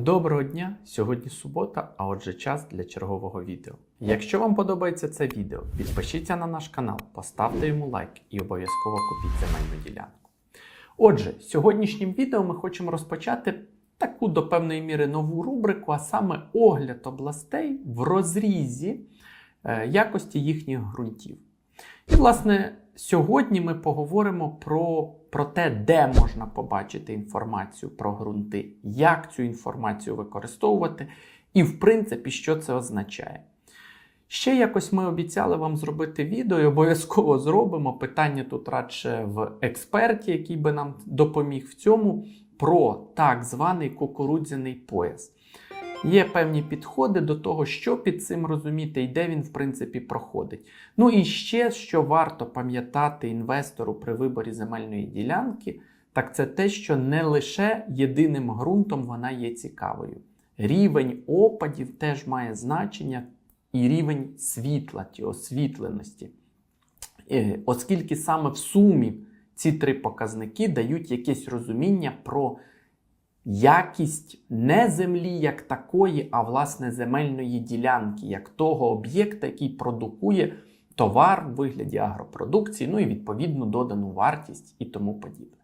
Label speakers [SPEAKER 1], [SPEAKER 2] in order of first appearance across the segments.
[SPEAKER 1] Доброго дня! Сьогодні субота, а отже, час для чергового відео. Якщо вам подобається це відео, підпишіться на наш канал, поставте йому лайк і обов'язково купіть земельну ділянку. Отже, сьогоднішнім відео ми хочемо розпочати таку до певної міри нову рубрику, а саме огляд областей в розрізі е, якості їхніх ґрунтів. І, власне, сьогодні ми поговоримо про, про те, де можна побачити інформацію про ґрунти, як цю інформацію використовувати, і, в принципі, що це означає. Ще якось ми обіцяли вам зробити відео і обов'язково зробимо. Питання тут радше в експерті, який би нам допоміг в цьому, про так званий кукурудзяний пояс. Є певні підходи до того, що під цим розуміти і де він, в принципі, проходить. Ну і ще, що варто пам'ятати інвестору при виборі земельної ділянки, так це те, що не лише єдиним ґрунтом вона є цікавою. Рівень опадів теж має значення, і рівень світла, ті освітленості. Е, Оскільки саме в сумі ці три показники дають якесь розуміння про якість не землі як такої, а власне земельної ділянки, як того об'єкта, який продукує товар в вигляді агропродукції, ну і відповідну додану вартість і тому подібне.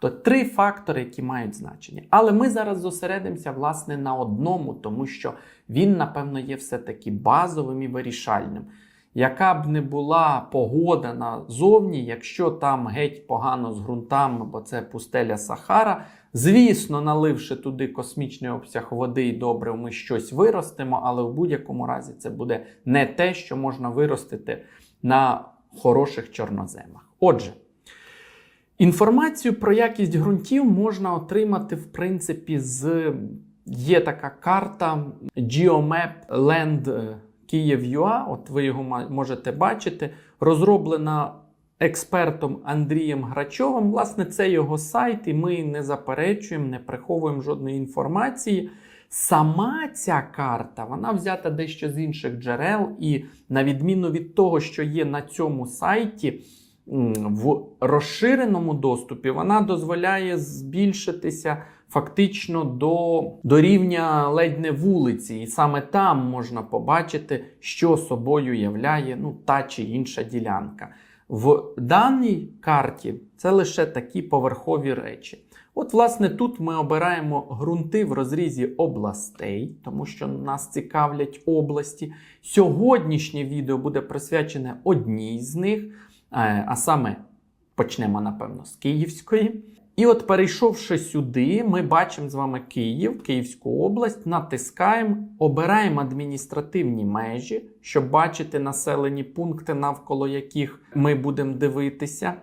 [SPEAKER 1] То три фактори, які мають значення. Але ми зараз зосередимося власне на одному, тому що він, напевно, є все-таки базовим і вирішальним. Яка б не була погода назовні, якщо там геть погано з ґрунтами, бо це пустеля Сахара, звісно, наливши туди космічний обсяг води і добре, ми щось виростимо, але в будь-якому разі це буде не те, що можна виростити на хороших чорноземах. Отже, інформацію про якість ґрунтів можна отримати, в принципі, з є така карта GeoMap Land Київ.ua, от ви його можете бачити, розроблена експертом Андрієм Грачовим. Власне, це його сайт, і ми не заперечуємо, не приховуємо жодної інформації. Сама ця карта вона взята дещо з інших джерел, і на відміну від того, що є на цьому сайті, в розширеному доступі вона дозволяє збільшитися фактично до, до рівня ледь не вулиці, і саме там можна побачити, що собою являє ну, та чи інша ділянка. В даній карті це лише такі поверхові речі. От, власне, тут ми обираємо ґрунти в розрізі областей, тому що нас цікавлять області. Сьогоднішнє відео буде присвячене одній з них, а саме почнемо, напевно, з Київської. І от, перейшовши сюди, ми бачимо з вами Київ, Київську область, натискаємо, обираємо адміністративні межі, щоб бачити населені пункти, навколо яких ми будемо дивитися.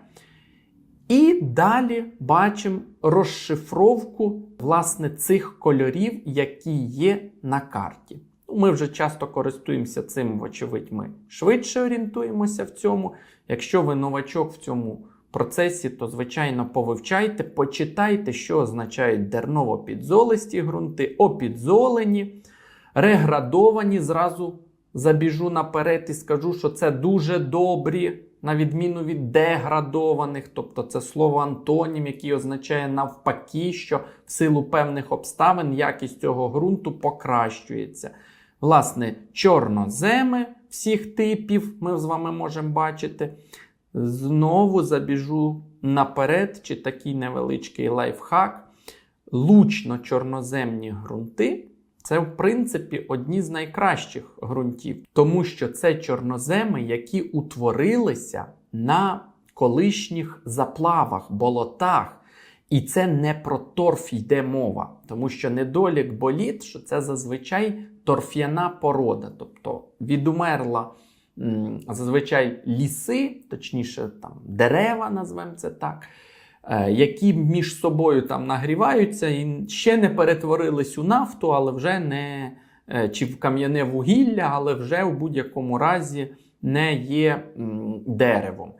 [SPEAKER 1] І далі бачимо розшифровку власне цих кольорів, які є на карті. Ми вже часто користуємося цим, вочевидь, ми швидше орієнтуємося в цьому. Якщо ви новачок в цьому процесі, то, звичайно, повивчайте, почитайте, що означають дерново-підзолисті ґрунти, опідзолені, реградовані. Зразу забіжу наперед і скажу, що це дуже добрі, на відміну від деградованих, тобто це слово антонім, який означає навпаки, що в силу певних обставин якість цього ґрунту покращується. Власне, чорноземи всіх типів ми з вами можемо бачити. Знову забіжу наперед, чи такий невеличкий лайфхак. Лучно-чорноземні ґрунти це, в принципі, одні з найкращих ґрунтів, тому що це чорноземи, які утворилися на колишніх заплавах, болотах. І це не про торф йде мова, тому що недолік боліт, що це зазвичай торф'яна порода, тобто відумерла зазвичай ліси, точніше, там дерева, назвемо це так, е, які між собою там нагріваються і ще не перетворились у нафту, але вже не е, чи в кам'яне вугілля, але вже в будь-якому разі не є деревом.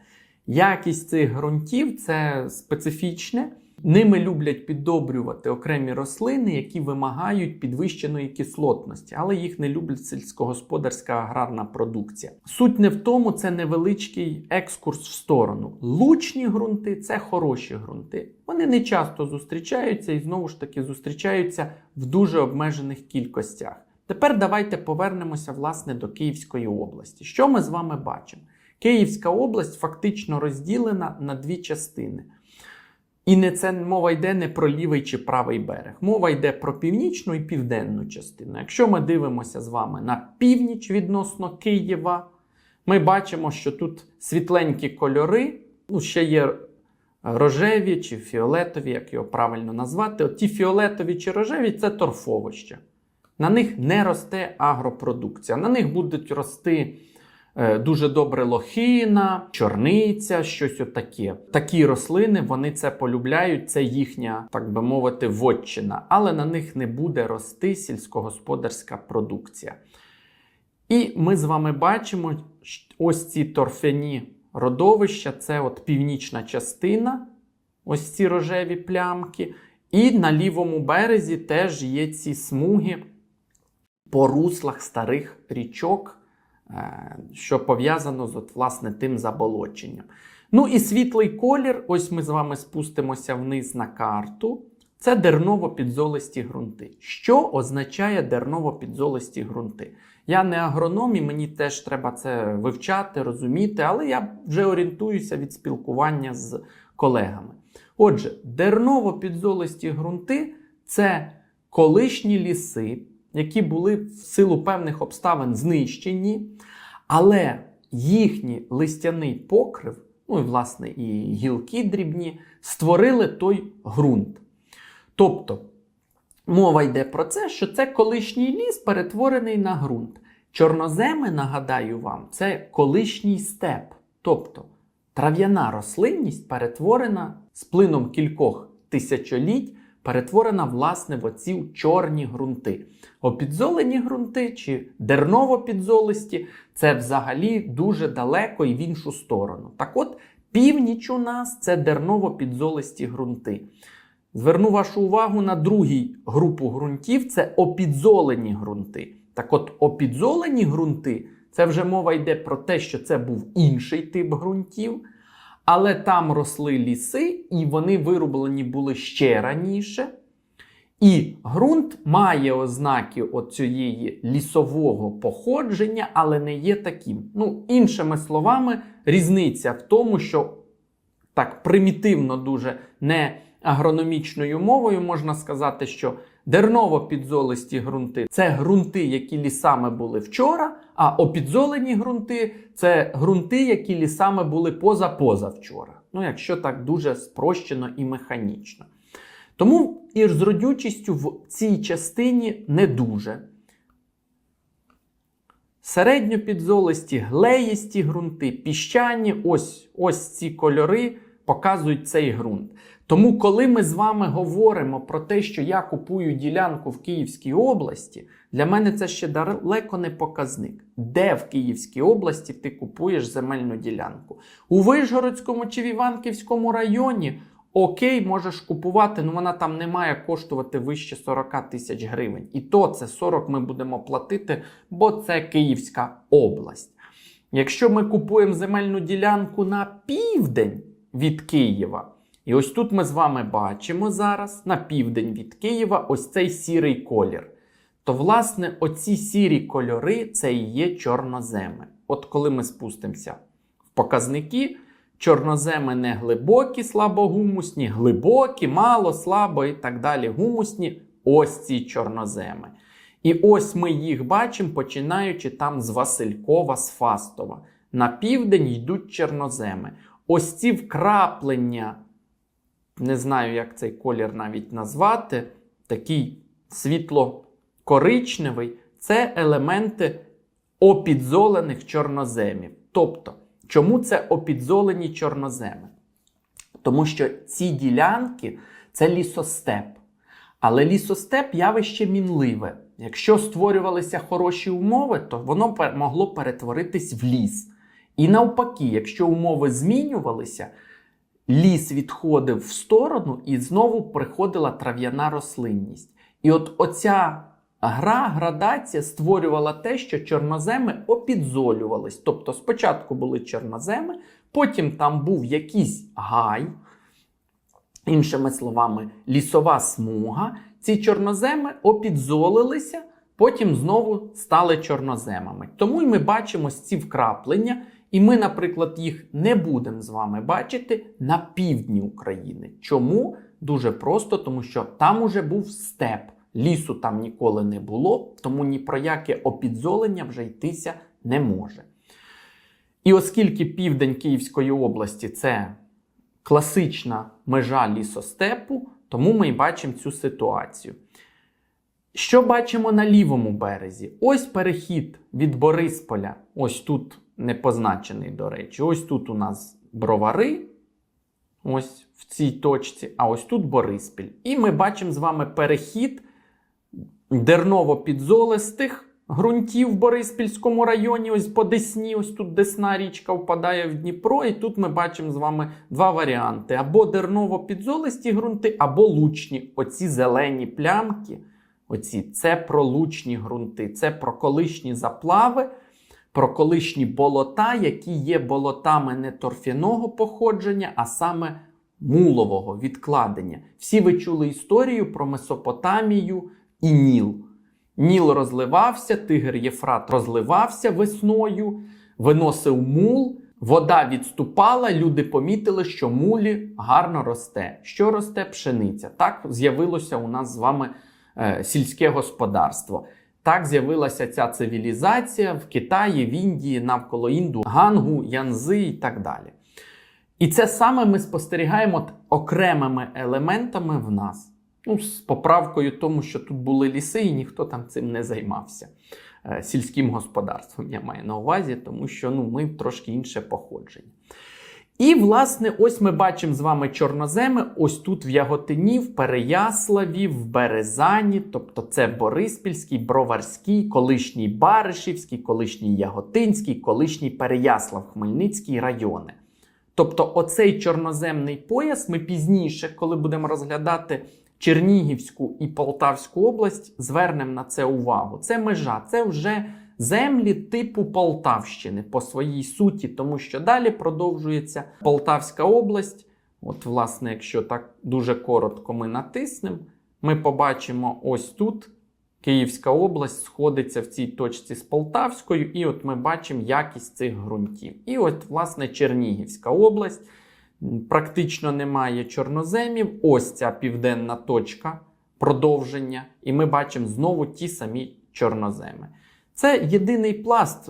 [SPEAKER 1] Якість цих ґрунтів це специфічне. Ними люблять піддобрювати окремі рослини, які вимагають підвищеної кислотності, але їх не люблять сільськогосподарська аграрна продукція. Суть не в тому, це невеличкий екскурс в сторону. Лучні ґрунти це хороші ґрунти. Вони не часто зустрічаються і знову ж таки зустрічаються в дуже обмежених кількостях. Тепер давайте повернемося власне до Київської області. Що ми з вами бачимо? Київська область фактично розділена на дві частини. І не це мова йде не про лівий чи правий берег. Мова йде про північну і південну частину. Якщо ми дивимося з вами на північ відносно Києва, ми бачимо, що тут світленькі кольори, ну, ще є рожеві чи фіолетові, як його правильно назвати. От ті фіолетові чи рожеві це торфовища. На них не росте агропродукція. На них будуть рости дуже добре лохина, чорниця, щось отаке. Такі рослини вони це полюбляють, це їхня, так би мовити, вотчина. Але на них не буде рости сільськогосподарська продукція. І ми з вами бачимо ось ці торфяні родовища, це от північна частина, ось ці рожеві плямки. І на лівому березі теж є ці смуги по руслах старих річок, е, що пов'язано з от, власне тим заболоченням. Ну і світлий колір, ось ми з вами спустимося вниз на карту. Це дерново-підзолисті ґрунти. Що означає дерново-підзолисті ґрунти? Я не агроном, і мені теж треба це вивчати, розуміти, але я вже орієнтуюся від спілкування з колегами. Отже, дерново-підзолисті ґрунти це колишні ліси, які були в силу певних обставин знищені, але їхній листяний покрив, ну і власне і гілки дрібні, створили той ґрунт. Тобто мова йде про це, що це колишній ліс, перетворений на ґрунт. Чорноземи, нагадаю вам, це колишній степ. Тобто трав'яна рослинність перетворена з плином кількох тисячоліть, перетворена власне в оці чорні ґрунти. Опідзолені ґрунти чи дерново-підзолисті це взагалі дуже далеко і в іншу сторону. Так от, північ у нас це дерново-підзолисті ґрунти. Зверну вашу увагу на другій групу ґрунтів це опідзолені ґрунти. Так от, опідзолені ґрунти це вже мова йде про те, що це був інший тип ґрунтів, але там росли ліси, і вони вирублені були ще раніше. І ґрунт має ознаки оцієї лісового походження, але не є таким. Ну, іншими словами, різниця в тому, що так примітивно дуже не агрономічною мовою можна сказати, що дерново-підзолисті ґрунти це ґрунти, які лісами були вчора, а опідзолені ґрунти це ґрунти, які лісами були поза-позавчора. Ну, якщо так дуже спрощено і механічно. Тому і з родючістю в цій частині не дуже. Середньопідзолисті, глеїсті ґрунти, піщані, ось, ось ці кольори показують цей ґрунт. Тому, коли ми з вами говоримо про те, що я купую ділянку в Київській області, для мене це ще далеко не показник. Де в Київській області ти купуєш земельну ділянку? У Вишгородському чи в Іванківському районі окей, можеш купувати, але вона там не має коштувати вище 40 тисяч гривень. І то це 40 ми будемо платити, бо це Київська область. Якщо ми купуємо земельну ділянку на південь від Києва, і ось тут ми з вами бачимо зараз на південь від Києва ось цей сірий колір. То, власне, оці сірі кольори це і є чорноземи. От коли ми спустимося в показники, чорноземи не глибокі, слабогумусні, глибокі, мало, слабо і так далі гумусні. Ось ці чорноземи. І ось ми їх бачимо, починаючи там з Василькова, з Фастова. На південь йдуть чорноземи. Ось ці вкраплення не знаю, як цей колір навіть назвати, такий світло-коричневий, це елементи опідзолених чорноземів. Тобто, чому це опідзолені чорноземи? Тому що ці ділянки це лісостеп. Але лісостеп явище мінливе. Якщо створювалися хороші умови, то воно могло перетворитись в ліс. І навпаки, якщо умови змінювалися, ліс відходив в сторону і знову приходила трав'яна рослинність. І от оця гра, градація створювала те, що чорноземи опідзолювались. Тобто спочатку були чорноземи, потім там був якийсь гай, іншими словами, лісова смуга. Ці чорноземи опідзолилися, потім знову стали чорноземами. Тому й ми бачимо ці вкраплення, і ми, наприклад, їх не будемо з вами бачити на півдні України. Чому? Дуже просто, тому що там уже був степ. Лісу там ніколи не було, тому ні про яке опідзолення вже йтися не може. І оскільки південь Київської області це класична межа лісостепу, тому ми й бачимо цю ситуацію. Що бачимо на лівому березі? Ось перехід від Борисполя, ось тут не позначений, до речі. Ось тут у нас бровари, ось в цій точці, а ось тут Бориспіль. І ми бачимо з вами перехід дерново-підзолистих ґрунтів в Бориспільському районі, ось по Десні, ось тут Десна річка впадає в Дніпро, і тут ми бачимо з вами два варіанти: або дерново-підзолисті ґрунти, або лучні. Оці зелені плямки. Оці це про лучні ґрунти, це про колишні заплави, про колишні болота, які є болотами не торфяного походження, а саме мулового відкладення. Всі ви чули історію про Месопотамію і Ніл. Ніл розливався, Тигр Єфрат розливався весною, виносив мул, вода відступала, люди помітили, що мулі гарно росте. Що росте пшениця? Так з'явилося у нас з вами е, сільське господарство. Так з'явилася ця цивілізація в Китаї, в Індії, навколо Інду, Гангу, Янзи і так далі. І це саме ми спостерігаємо окремими елементами в нас. Ну, з поправкою тому, що тут були ліси, і ніхто там цим не займався. Е, Сільським господарством я маю на увазі, тому що ну, ми трошки інше походження. І, власне, ось ми бачимо з вами чорноземи, ось тут в Яготині, в Переяславі, в Березані, тобто це Бориспільський, Броварський, колишній Баришівський, колишній Яготинський, колишній Переяслав, Хмельницький райони. Тобто, оцей чорноземний пояс ми пізніше, коли будемо розглядати Чернігівську і Полтавську область, звернемо на це увагу. Це межа, це вже землі типу Полтавщини по своїй суті, тому що далі продовжується Полтавська область. От, власне, якщо так дуже коротко ми натиснемо, ми побачимо ось тут. Київська область сходиться в цій точці з Полтавською, і от ми бачимо якість цих ґрунтів. І от, власне, Чернігівська область. Практично немає чорноземів. Ось ця південна точка продовження, і ми бачимо знову ті самі чорноземи. Це єдиний пласт.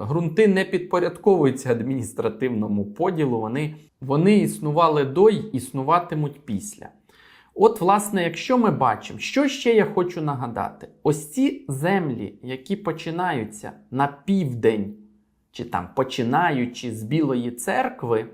[SPEAKER 1] Грунти не підпорядковуються адміністративному поділу. Вони, вони існували до й існуватимуть після. От, власне, якщо ми бачимо, що ще я хочу нагадати: ось ці землі, які починаються на південь, чи там починаючи з Білої церкви,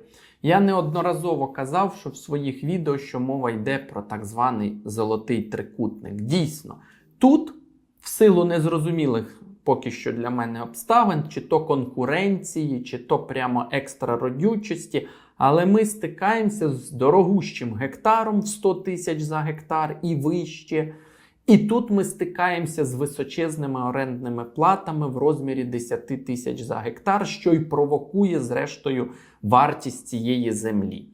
[SPEAKER 1] я неодноразово казав, що в своїх відео, що мова йде про так званий золотий трикутник. Дійсно, тут, в силу незрозумілих поки що для мене обставин, чи то конкуренції, чи то прямо екстрародючості, але ми стикаємося з дорогущим гектаром в 100 тисяч за гектар і вище. І тут ми стикаємося з височезними орендними платами в розмірі 10 тисяч за гектар, що й провокує, зрештою, вартість цієї землі.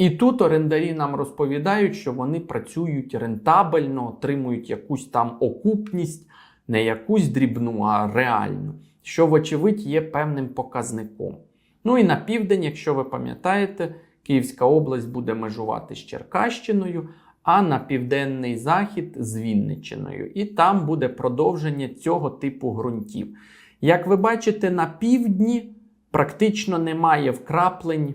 [SPEAKER 1] І тут орендарі нам розповідають, що вони працюють рентабельно, отримують якусь там окупність, не якусь дрібну, а реальну, що, вочевидь, є певним показником. Ну і на південь, якщо ви пам'ятаєте, Київська область буде межувати з Черкащиною, а на південний захід з Вінниччиною. І там буде продовження цього типу ґрунтів. Як ви бачите, на півдні практично немає вкраплень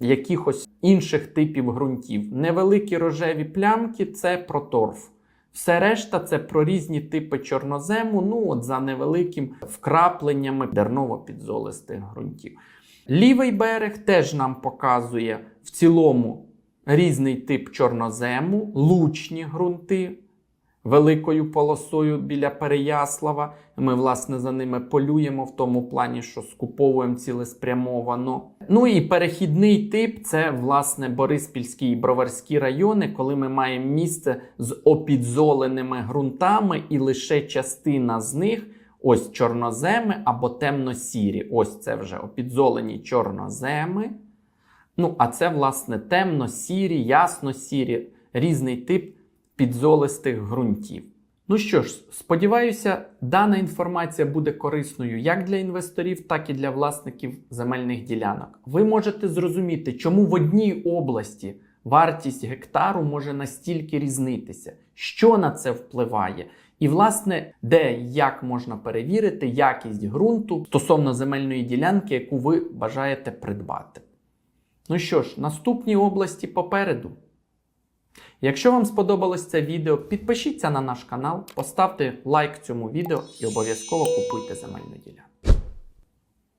[SPEAKER 1] якихось інших типів ґрунтів. Невеликі рожеві плямки це про торф. Все решта це про різні типи чорнозему, ну от за невеликим вкрапленнями дерново-підзолистих ґрунтів. Лівий берег теж нам показує в цілому різний тип чорнозему, лучні ґрунти великою полосою біля Переяслава. Ми, власне, за ними полюємо в тому плані, що скуповуємо цілеспрямовано. Ну і перехідний тип це власне Бориспільський і Броварські райони, коли ми маємо місце з опідзоленими ґрунтами, і лише частина з них ось чорноземи або темно-сірі. Ось це вже опідзолені чорноземи. Ну, а це, власне, темно-сірі, ясно-сірі, різний тип підзолистих ґрунтів. Ну що ж, сподіваюся, дана інформація буде корисною як для інвесторів, так і для власників земельних ділянок. Ви можете зрозуміти, чому в одній області вартість гектару може настільки різнитися, що на це впливає, і, власне, де і як можна перевірити якість ґрунту стосовно земельної ділянки, яку ви бажаєте придбати. Ну що ж, наступні області попереду. Якщо вам сподобалось це відео, підпишіться на наш канал, поставте лайк цьому відео і обов'язково купуйте земельну ділянку.